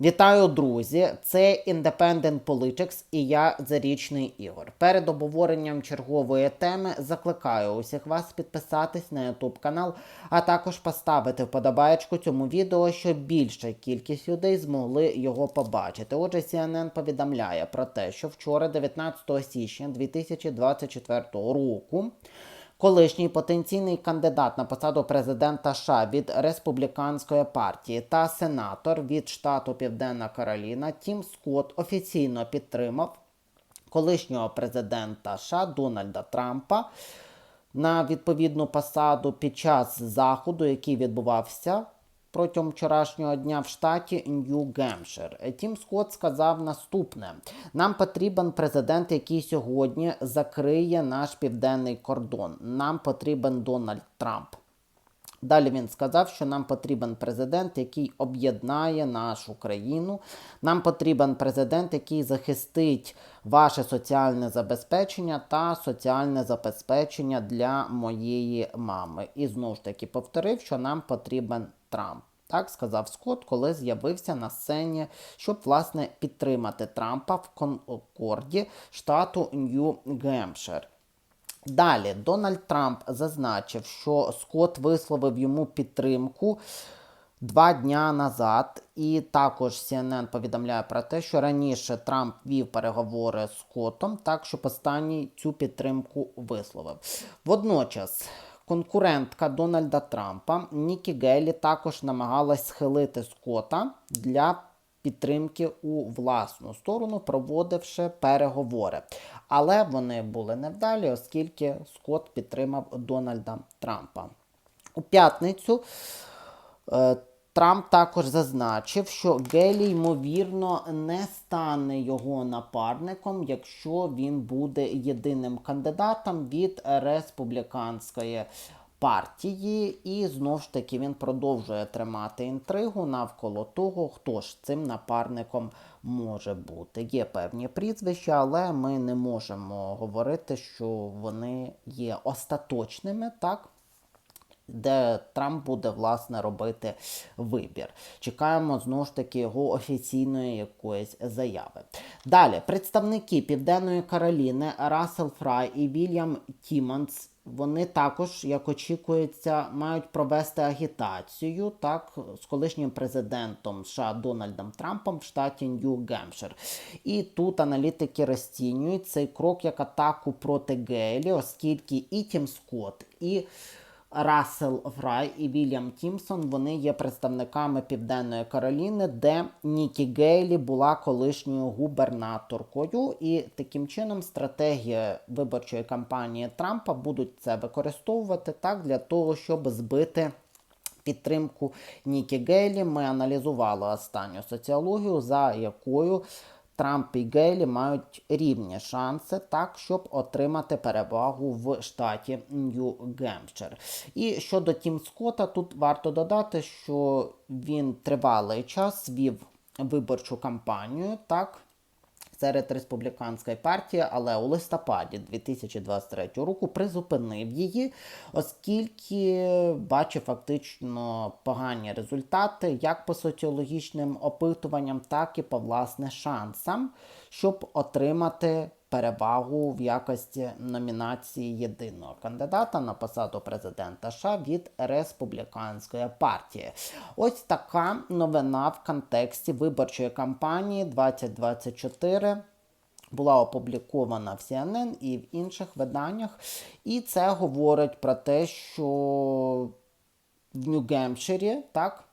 Вітаю, друзі! Це Independent Politics і я Зарічний Ігор. Перед обговоренням чергової теми закликаю усіх вас підписатись на YouTube канал, а також поставити вподобаєчку цьому відео, щоб більша кількість людей змогли його побачити. Отже, CNN повідомляє про те, що вчора, 19 січня 2024 року. Колишній потенційний кандидат на посаду президента США від республіканської партії та сенатор від штату Південна Кароліна Тім Скотт офіційно підтримав колишнього президента США Дональда Трампа на відповідну посаду під час заходу, який відбувався протягом вчорашнього дня в штаті Нью-Гемпшир. Тім Скотт сказав наступне: нам потрібен президент, який сьогодні закриє наш південний кордон. Нам потрібен Дональд Трамп. Далі він сказав, що нам потрібен президент, який об'єднає нашу країну. Нам потрібен президент, який захистить ваше соціальне забезпечення та соціальне забезпечення для моєї мами. І знову ж таки повторив, що нам потрібен Трамп. Так сказав Скотт, коли з'явився на сцені, щоб власне підтримати Трампа в Конкорді штату Нью-Гемпшир. Далі Дональд Трамп зазначив, що Скотт висловив йому підтримку два дня назад, і також CNN повідомляє про те, що раніше Трамп вів переговори з Скоттом, так щоб останній цю підтримку висловив. Водночас. Конкурентка Дональда Трампа Нікі Гейлі також намагалась схилити Скотта для підтримки у власну сторону, проводивши переговори. Але вони були невдалі, оскільки Скотт підтримав Дональда Трампа. У п'ятницю е, Трамп також зазначив, що Гелі, ймовірно, не стане його напарником, якщо він буде єдиним кандидатом від республіканської партії. І знову ж таки він продовжує тримати інтригу навколо того, хто ж цим напарником може бути. Є певні прізвища, але ми не можемо говорити, що вони є остаточними, так? Де Трамп буде власне робити вибір. Чекаємо знову ж таки його офіційної якоїсь заяви. Далі представники Південної Кароліни Рассел Фрай і Вільям Тіманс. Вони також, як очікується, мають провести агітацію так з колишнім президентом США Дональдом Трампом в штаті Нью-Гемпшир. І тут аналітики розцінюють цей крок як атаку проти Гейлі, оскільки і Тім Скотт, і Рассел Фрай і Вільям Тімсон вони є представниками Південної Кароліни, де Нікі Гейлі була колишньою губернаторкою, і таким чином стратегія виборчої кампанії Трампа будуть це використовувати так для того, щоб збити. Підтримку Нікі Гейлі ми аналізували останню соціологію, за якою Трамп і Гейлі мають рівні шанси, так, щоб отримати перевагу в штаті Нью-Гемпшир. І щодо Тім Скотта, тут варто додати, що він тривалий час вів виборчу кампанію, так. Серед республіканської партії, але у листопаді 2023 року призупинив її, оскільки бачив фактично погані результати як по соціологічним опитуванням, так і по власне шансам, щоб отримати перевагу в якості номінації єдиного кандидата на посаду президента США від республіканської партії. Ось така новина в контексті виборчої кампанії 2024 була опублікована в CNN і в інших виданнях, і це говорить про те, що в Нью-Гемпширі, так,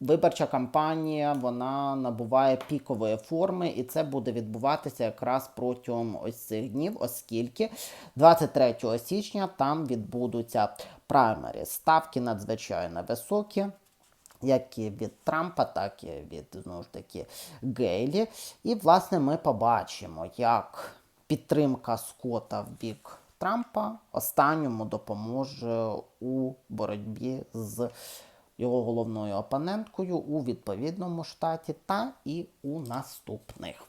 Виборча кампанія вона набуває пікової форми, і це буде відбуватися якраз протягом ось цих днів, оскільки 23 січня там відбудуться праймері. Ставки надзвичайно високі. Як і від Трампа, так і від знову ж таки Гейлі. І, власне, ми побачимо, як підтримка Скота в бік Трампа останньому допоможе у боротьбі з його головною опоненткою у відповідному штаті та і у наступних.